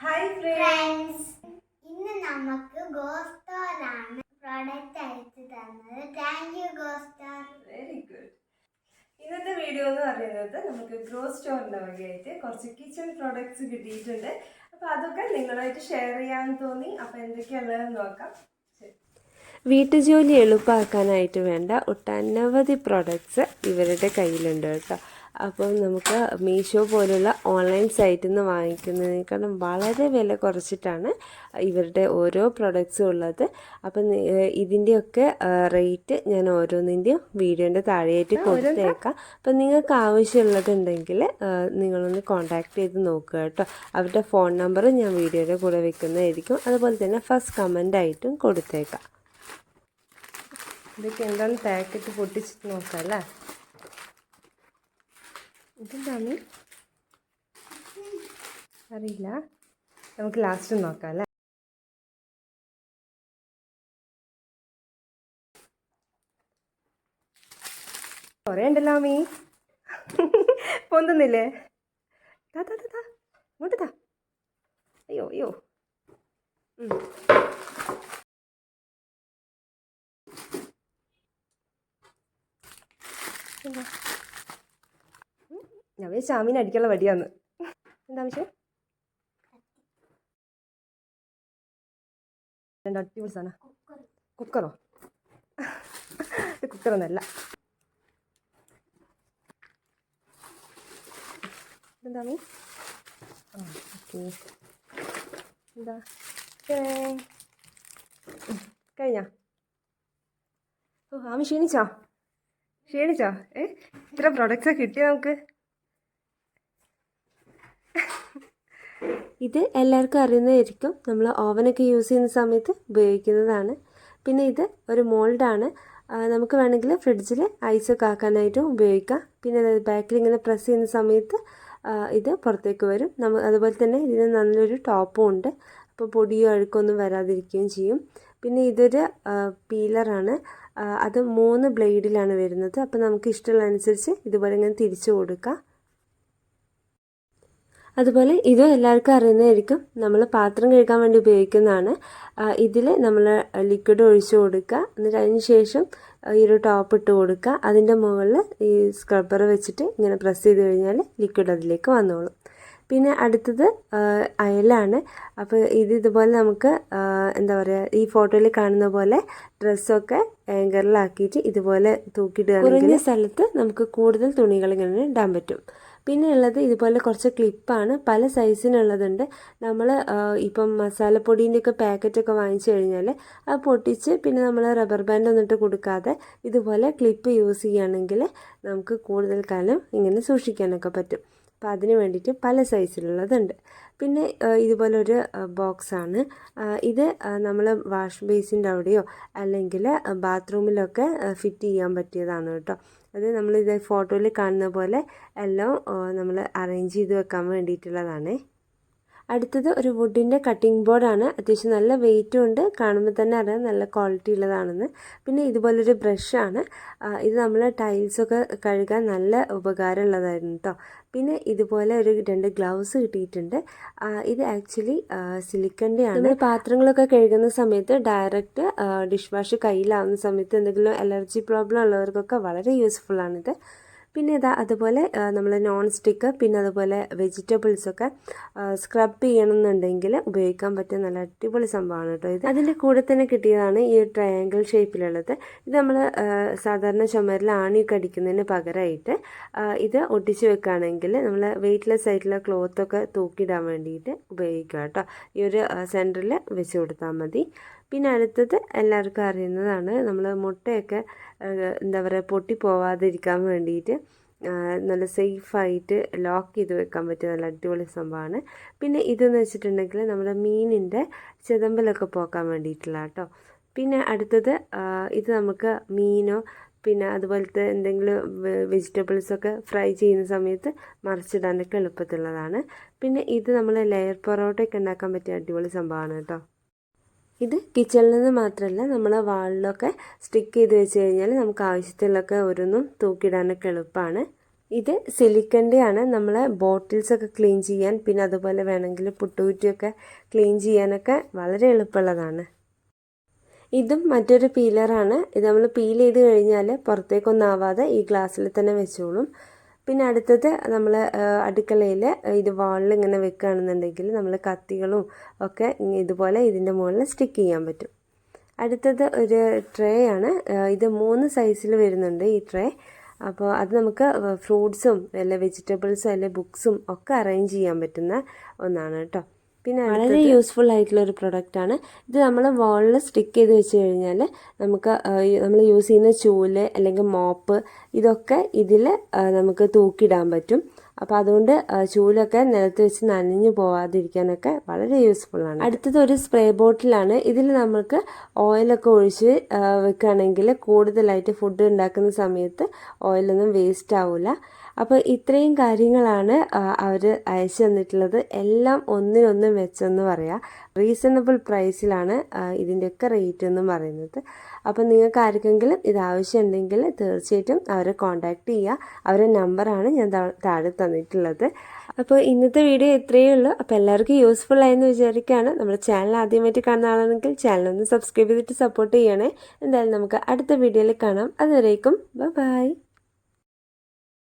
Hi friends ഇന്ന് നമുക്ക് ഗോസ്റ്റോറാണ് product അയച്ചു തന്നത്. Thank you Gostore very good ഇന്നത്തെ വീഡിയോ എന്ന് പറയുന്നത് നമുക്ക് ഗ്രോ സ്റ്റോറിന്റെ വകയായിട്ട് കുറച്ച് കിച്ചൺ പ്രോഡക്റ്റ്സ് കിട്ടിയിട്ടുണ്ട്. അപ്പോൾ അതൊക്കെ നിങ്ങളായിട്ട് ഷെയർ ചെയ്യാൻ തോന്നി. അപ്പോൾ എന്തൊക്കെയുള്ളതെന്ന് നോക്കാം. വീട്ടുജോലി എളുപ്പമാക്കാനായിട്ട് വേണ്ട ഒട്ടനവധി പ്രൊഡക്ട്സ് ഇവരുടെ കയ്യിലുണ്ട് കേട്ടോ. അപ്പോൾ നമുക്ക് മീഷോ പോലുള്ള ഓൺലൈൻ സൈറ്റിൽ നിന്ന് വാങ്ങിക്കുന്നതിനേക്കാളും വളരെ വില കുറച്ചിട്ടാണ് ഇവരുടെ ഓരോ പ്രൊഡക്ട്സും ഉള്ളത്. അപ്പം ഇതിന്റെയൊക്കെ റേറ്റ് ഞാൻ ഓരോന്നിന്റെയും വീഡിയോന്റെ താഴെയായിട്ട് കൊടുത്തേക്കാം. അപ്പം നിങ്ങൾക്ക് ആവശ്യമുള്ളതുണ്ടെങ്കിൽ നിങ്ങളൊന്ന് കോൺടാക്ട് ചെയ്ത് നോക്കുക കേട്ടോ. അവരുടെ ഫോൺ നമ്പർ ഞാൻ വീഡിയോയുടെ കൂടെ വെക്കുന്നതായിരിക്കും. അതുപോലെ തന്നെ ഫസ്റ്റ് കമന്റായിട്ടും കൊടുത്തേക്കാം. ഇതൊക്കെ എന്താണ് പാക്കറ്റ് പൊട്ടിച്ചിട്ട് നോക്കാം അല്ലേ? ഇതെന്താണ്? അറിയില്ല. നമുക്ക് ലാസ്റ്റ് നോക്കാം അല്ലേ? കുറേ ഉണ്ടല്ലോ മീ പൊന്തുന്നില്ലേ? താ താ താ ഇങ്ങോട്ട് താ അയ്യോ അയ്യോ. ഞാൻ ചാമീൻ അടിക്കാനുള്ള വടിയാന്ന്. എന്താ ആവശ്യം? രണ്ട് അടിപൊളി കുക്കറോ? കുക്കറൊന്നല്ല എന്താ മീ ആ ഓക്കെ. എന്താ. കഴിഞ്ഞാ? ഓ ആമി ക്ഷീണിച്ചോ? ക്ഷീണിച്ചോ? ഏ ഇത്ര പ്രൊഡക്ട്സ് കിട്ടിയ നമുക്ക്? ഇത് എല്ലാവർക്കും അറിയുന്നതായിരിക്കും. നമ്മൾ ഓവനൊക്കെ യൂസ് ചെയ്യുന്ന സമയത്ത് ഉപയോഗിക്കുന്നതാണ്. പിന്നെ ഇത് ഒരു മോൾഡാണ് നമുക്ക് വേണമെങ്കിൽ ഫ്രിഡ്ജിൽ ഐസൊക്കെ ആക്കാനായിട്ടും ഉപയോഗിക്കാം. പിന്നെ ബാക്കിൽ ഇങ്ങനെ പ്രസ് ചെയ്യുന്ന സമയത്ത് ഇത് പുറത്തേക്ക് വരും. നമ്മ അതുപോലെ തന്നെ ഇതിന് നല്ലൊരു ടോപ്പും ഉണ്ട്. അപ്പോൾ പൊടിയോ അഴുക്കൊന്നും വരാതിരിക്കുകയും ചെയ്യും. പിന്നെ ഇതൊരു പീലറാണ് അത് മൂന്ന് ബ്ലേഡിലാണ് വരുന്നത്. അപ്പോൾ നമുക്ക് ഇഷ്ടമുള്ള അനുസരിച്ച് ഇതുപോലെ ഇങ്ങനെ തിരിച്ചു കൊടുക്കാം. അതുപോലെ ഇതും എല്ലാവർക്കും അറിയുന്നതായിരിക്കും. നമ്മൾ പാത്രം കഴുകാൻ വേണ്ടി ഉപയോഗിക്കുന്നതാണ്. ഇതിൽ നമ്മൾ ലിക്വിഡ് ഒഴിച്ചു കൊടുക്കുക. എന്നിട്ട് അതിന് ശേഷം ഈ ഒരു ടോപ്പ് ഇട്ട് കൊടുക്കുക. അതിന്റെ മുകളിൽ ഈ സ്ക്രബ്ബർ വെച്ചിട്ട് ഇങ്ങനെ പ്രസ് ചെയ്ത് കഴിഞ്ഞാൽ ലിക്വിഡ് അതിലേക്ക് വന്നോളും. പിന്നെ അടുത്തത് അയലാണ്. അപ്പോൾ ഇത് ഇതുപോലെ നമുക്ക് എന്താ പറയുക ഈ ഫോട്ടോയിൽ കാണുന്ന പോലെ ഡ്രസ്സൊക്കെ ആങ്കറിലാക്കിയിട്ട് ഇതുപോലെ തൂക്കിയിടുകയാണെങ്കിൽ കുറഞ്ഞ സ്ഥലത്ത് നമുക്ക് കൂടുതൽ തുണികൾ ഇങ്ങനെ ഇടാൻ പറ്റും. പിന്നെ ഉള്ളത് ഇതുപോലെ കുറച്ച് ക്ലിപ്പാണ് പല സൈസിനുള്ളതുണ്ട് നമ്മൾ ഇപ്പം മസാലപ്പൊടീന്റെയൊക്കെ പാക്കറ്റൊക്കെ വാങ്ങിച്ചു കഴിഞ്ഞാൽ അത് പൊട്ടിച്ച് പിന്നെ നമ്മൾ റബ്ബർ ബാൻഡ് ഒന്നിട്ട് കൊടുക്കാതെ ഇതുപോലെ ക്ലിപ്പ് യൂസ് ചെയ്യുകയാണെങ്കിൽ നമുക്ക് കൂടുതൽ കാലം ഇങ്ങനെ സൂക്ഷിക്കാനൊക്കെ പറ്റും. അപ്പോൾ അതിന് വേണ്ടിയിട്ട് പല സൈസിലുള്ളതുണ്ട് പിന്നെ ഇതുപോലൊരു ബോക്സാണ് ഇത് നമ്മൾ വാഷ് ബേസിന്റെ അവിടെയോ അല്ലെങ്കിൽ ബാത്റൂമിലൊക്കെ ഫിറ്റ് ചെയ്യാൻ പറ്റിയതാണ് കേട്ടോ. അത് നമ്മളിത് ഫോട്ടോയിൽ കാണുന്ന പോലെ എല്ലാം നമ്മൾ അറേഞ്ച് ചെയ്ത് വെക്കാൻ വേണ്ടിയിട്ടുള്ളതാണേ. അടുത്തത് ഒരു വുഡിന്റെ കട്ടിംഗ് ബോർഡാണ് അത്യാവശ്യം നല്ല വെയിറ്റും ഉണ്ട്. കാണുമ്പോൾ തന്നെ അറിയാം നല്ല ക്വാളിറ്റി ഉള്ളതാണെന്ന്. പിന്നെ ഇതുപോലൊരു ബ്രഷാണ് ഇത് നമ്മൾ ടൈൽസൊക്കെ കഴുകാൻ നല്ല ഉപകാരമുള്ളതായിരുന്നു കേട്ടോ പിന്നെ ഇതുപോലെ ഒരു രണ്ട് ഗ്ലൗസ് കിട്ടിയിട്ടുണ്ട്. ഇത് ആക്ച്വലി സിലിക്കന്റെ ആണ് നമ്മൾ പാത്രങ്ങളൊക്കെ കഴുകുന്ന സമയത്ത് ഡയറക്റ്റ് ഡിഷ് വാഷ് കയ്യിലാവുന്ന സമയത്ത് എന്തെങ്കിലും അലർജി പ്രോബ്ലം ഉള്ളവർക്കൊക്കെ വളരെ യൂസ്ഫുള്ളാണിത് പിന്നെ ഇതാ അതുപോലെ നമ്മൾ നോൺ സ്റ്റിക്ക് പിന്നെ അതുപോലെ വെജിറ്റബിൾസൊക്കെ സ്ക്രബ് ചെയ്യണമെന്നുണ്ടെങ്കിൽ ഉപയോഗിക്കാൻ പറ്റിയ നല്ല അടിപൊളി സംഭവമാണ് കേട്ടോ ഇത്. അതിന്റെ കൂടെ തന്നെ കിട്ടിയതാണ് ഈ ട്രയാങ്കിൾ ഷേപ്പിലുള്ളത് ഇത് നമ്മൾ സാധാരണ ചുമരിൽ ആണിയൊക്കെ അടിക്കുന്നതിന് പകരമായിട്ട് ഇത് ഒട്ടിച്ച് വെക്കുകയാണെങ്കിൽ നമ്മൾ വെയ്റ്റ്ലെസ് ആയിട്ടുള്ള ക്ലോത്തൊക്കെ തൂക്കിയിടാൻ വേണ്ടിയിട്ട് ഉപയോഗിക്കാം കേട്ടോ. ഈ ഒരു സെന്ററിൽ വെച്ച് കൊടുത്താൽ മതി. പിന്നെ അടുത്തത് എല്ലാവർക്കും അറിയുന്നതാണ് നമ്മൾ മുട്ടയൊക്കെ എന്താ പറയുക പൊട്ടി പോവാതിരിക്കാൻ വേണ്ടിയിട്ട് നല്ല സേഫായിട്ട് ലോക്ക് ചെയ്ത് വെക്കാൻ പറ്റിയ നല്ല അടിപൊളി സംഭവമാണ്. പിന്നെ ഇതെന്ന് വെച്ചിട്ടുണ്ടെങ്കിൽ നമ്മുടെ മീനിന്റെ ചെതമ്പലൊക്കെ പോക്കാൻ വേണ്ടിയിട്ടുള്ള കേട്ടോ പിന്നെ അടുത്തത് ഇത് നമുക്ക് മീനോ പിന്നെ അതുപോലത്തെ എന്തെങ്കിലും വെജിറ്റബിൾസൊക്കെ ഫ്രൈ ചെയ്യുന്ന സമയത്ത് മറിച്ചിടാനൊക്കെ എളുപ്പത്തിലുള്ളതാണ്. പിന്നെ ഇത് നമ്മൾ ലെയർ പൊറോട്ടയൊക്കെ ഉണ്ടാക്കാൻ പറ്റിയ അടിപൊളി സംഭവമാണ് കേട്ടോ ഇത് കിച്ചണിൽ നിന്ന് മാത്രമല്ല നമ്മൾ വാളിലൊക്കെ സ്റ്റിക്ക് ചെയ്ത് വെച്ച് കഴിഞ്ഞാൽ നമുക്ക് ആവശ്യത്തിലൊക്കെ ഓരോന്നും തൂക്കിയിടാനൊക്കെ എളുപ്പമാണ് ഇത് സിലിക്കന്റെയാണ് നമ്മളെ ബോട്ടിൽസൊക്കെ ക്ലീൻ ചെയ്യാൻ പിന്നെ അതുപോലെ വേണമെങ്കിൽ പുട്ടുകുറ്റിയൊക്കെ ക്ലീൻ ചെയ്യാനൊക്കെ വളരെ എളുപ്പമുള്ളതാണ്. ഇതും മറ്റൊരു പീലറാണ് ഇത് നമ്മൾ പീൽ ചെയ്ത് കഴിഞ്ഞാൽ പുറത്തേക്കൊന്നാവാതെ ഈ ഗ്ലാസ്സിൽ തന്നെ വെച്ചോളും. പിന്നെ അടുത്തത് നമ്മൾ അടുക്കളയിൽ ഇത് വാളിൽ ഇങ്ങനെ വെക്കുകയാണെന്നുണ്ടെങ്കിൽ നമ്മൾ കത്തികളും ഒക്കെ ഇതുപോലെ ഇതിന്റെ മുകളിൽ സ്റ്റിക്ക് ചെയ്യാൻ പറ്റും. അടുത്തത് ഒരു ട്രേ ആണ്. ഇത് മൂന്ന് സൈസിൽ വരുന്നുണ്ട് ഈ ട്രേ അപ്പോൾ അത് നമുക്ക് ഫ്രൂട്ട്സും അല്ലെ വെജിറ്റബിൾസും അല്ലെ ബുക്സും ഒക്കെ അറേഞ്ച് ചെയ്യാൻ പറ്റുന്ന ഒന്നാണ് കേട്ടോ. പിന്നെ വളരെ യൂസ്ഫുൾ ആയിട്ടുള്ള ഒരു പ്രൊഡക്റ്റാണ് ഇത് നമ്മൾ വാളിൽ സ്റ്റിക്ക് ചെയ്ത് വെച്ച് കഴിഞ്ഞാൽ നമുക്ക് നമ്മൾ യൂസ് ചെയ്യുന്ന ചൂൽ അല്ലെങ്കിൽ മോപ്പ് ഇതൊക്കെ ഇതിൽ നമുക്ക് തൂക്കിയിടാൻ പറ്റും. അപ്പോൾ അതുകൊണ്ട് ചൂലൊക്കെ നിലത്ത് വെച്ച് നനഞ്ഞു പോവാതിരിക്കാനൊക്കെ വളരെ യൂസ്ഫുൾ ആണ്. അടുത്തത് ഒരു സ്പ്രേ ബോട്ടിലാണ് ഇതിൽ നമുക്ക് ഓയിലൊക്കെ ഒഴിച്ച് വെക്കുകയാണെങ്കിൽ കൂടുതലായിട്ട് ഫുഡ് ഉണ്ടാക്കുന്ന സമയത്ത് ഓയിലൊന്നും വേസ്റ്റ് ആവില്ല അപ്പോൾ ഇത്രയും കാര്യങ്ങളാണ് അവർ അയച്ചു തന്നിട്ടുള്ളത്. എല്ലാം ഒന്നിനൊന്നും വെച്ചെന്ന് പറയാം. റീസണബിൾ പ്രൈസിലാണ് ഇതിന്റെയൊക്കെ റേറ്റ് എന്ന് പറയുന്നത്. അപ്പോൾ നിങ്ങൾക്ക് ആർക്കെങ്കിലും ഇത് ആവശ്യമുണ്ടെങ്കിൽ തീർച്ചയായിട്ടും അവരെ കോൺടാക്റ്റ് ചെയ്യുക. അവരുടെ നമ്പറാണ് ഞാൻ താഴെ തന്നിട്ടുള്ളത്. അപ്പോൾ ഇന്നത്തെ വീഡിയോ ഇത്രയേ ഉള്ളൂ. അപ്പോൾ എല്ലാവർക്കും യൂസ്ഫുൾ ആയെന്ന് വിചാരിക്കുകയാണ്. നമ്മുടെ ചാനൽ ആദ്യമായിട്ട് കാണുന്ന ആളാണെങ്കിൽ ചാനൽ ഒന്ന് സബ്സ്ക്രൈബ് ചെയ്തിട്ട് സപ്പോർട്ട് ചെയ്യണേ. എന്തായാലും നമുക്ക് അടുത്ത വീഡിയോയിൽ കാണാം. അതുവരേക്കും ബൈ